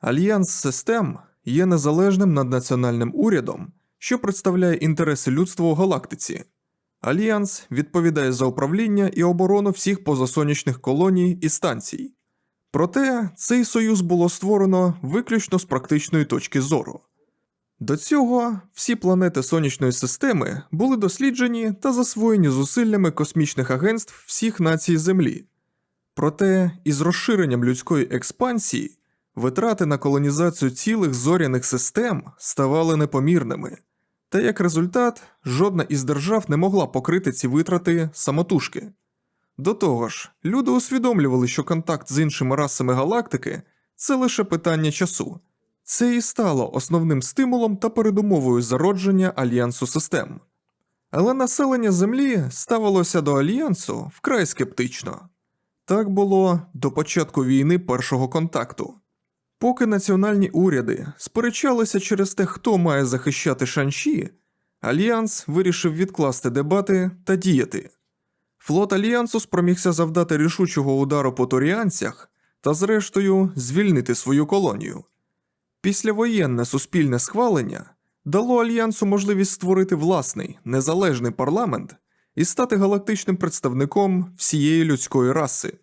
Альянс систем є незалежним наднаціональним урядом, що представляє інтереси людства у галактиці. Альянс відповідає за управління і оборону всіх позасонячних колоній і станцій. Проте цей союз було створено виключно з практичної точки зору. До цього всі планети сонячної системи були досліджені та засвоєні зусиллями космічних агентств всіх націй Землі. Проте із розширенням людської експансії витрати на колонізацію цілих зоряних систем ставали непомірними, та як результат, жодна із держав не могла покрити ці витрати самотужки. До того ж, люди усвідомлювали, що контакт з іншими расами галактики це лише питання часу. Це і стало основним стимулом та передумовою зародження альянсу систем. Але населення Землі ставилося до альянсу вкрай скептично. Так було до початку війни першого контакту. Поки національні уряди сперечалися через те, хто має захищати шанші, Альянс вирішив відкласти дебати та діяти. Флот Альянсу спромігся завдати рішучого удару по торіанцях та, зрештою, звільнити свою колонію. Післявоєнне суспільне схвалення дало Альянсу можливість створити власний незалежний парламент і стати галактичним представником всієї людської раси.